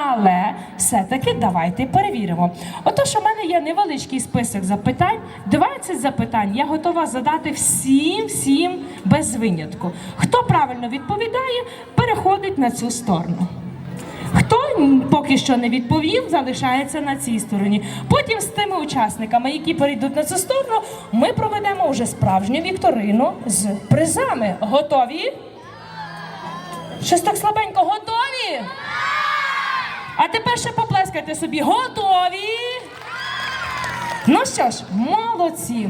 Але все-таки давайте перевіримо. Отож, у мене є невеличкий список запитань, 20 запитань. Я готова задати всім, всім без винятку. Хто правильно відповідає, переходить на цю сторону. Хто поки що не відповів, залишається на цій стороні. Потім з тими учасниками, які перейдуть на цю сторону, ми проведемо вже справжню вікторину з призами. Готові? Щось так слабенько, готові? А тепер ще поплескайте собі. Готові? Ну що ж, молодці.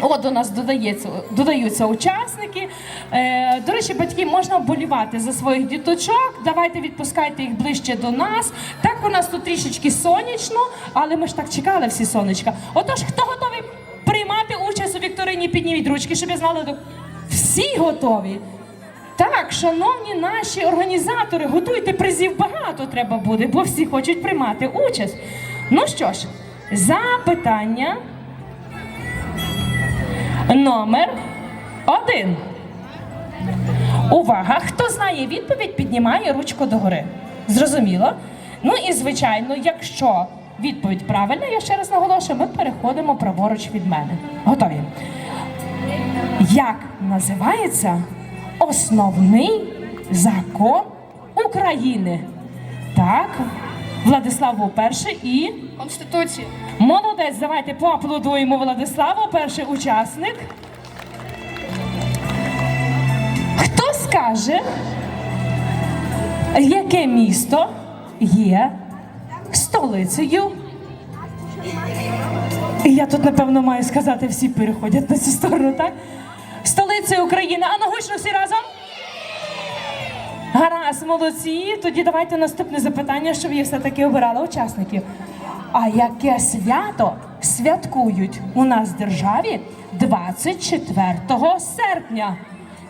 От до нас додається, додаються учасники. Е, до речі, батьки можна вболівати за своїх діточок. Давайте відпускайте їх ближче до нас. Так у нас тут трішечки сонячно, але ми ж так чекали всі сонечка. Отож, хто готовий приймати участь у вікторині? Підніміть ручки, щоб я знала. Всі готові. Так, шановні наші організатори, готуйте призів багато треба буде, бо всі хочуть приймати участь. Ну що ж, запитання номер один. Увага! Хто знає відповідь, піднімає ручку догори. Зрозуміло? Ну і звичайно, якщо відповідь правильна, я ще раз наголошую, ми переходимо праворуч від мене. Готові? Як називається основний закон України? Так, Владислав був перший і Конституція. молодець. Давайте поаплодуємо Владиславу, перший учасник. Хто скаже, яке місто є столицею? І я тут, напевно, маю сказати, всі переходять на цю сторону, так? Столицею України. А ну всі разом? Гаразд, молодці. Тоді давайте наступне запитання, щоб я все-таки обирала учасників. А яке свято святкують у нас в державі 24 серпня?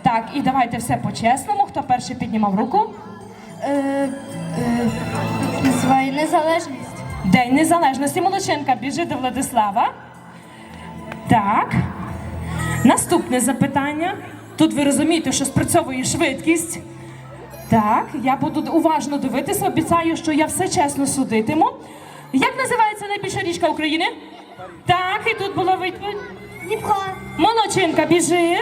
Так, і давайте все по-чесному. Хто перший піднімав руку? Е, е, незалежність. День Незалежності. Молодчинка біжи до Владислава. Так. Наступне запитання. Тут ви розумієте, що спрацьовує швидкість. Так, я буду уважно дивитися. Обіцяю, що я все чесно судитиму. Як називається найбільша річка України? Так, і тут була відповідь. Дніпро. Молодчинка, біжи.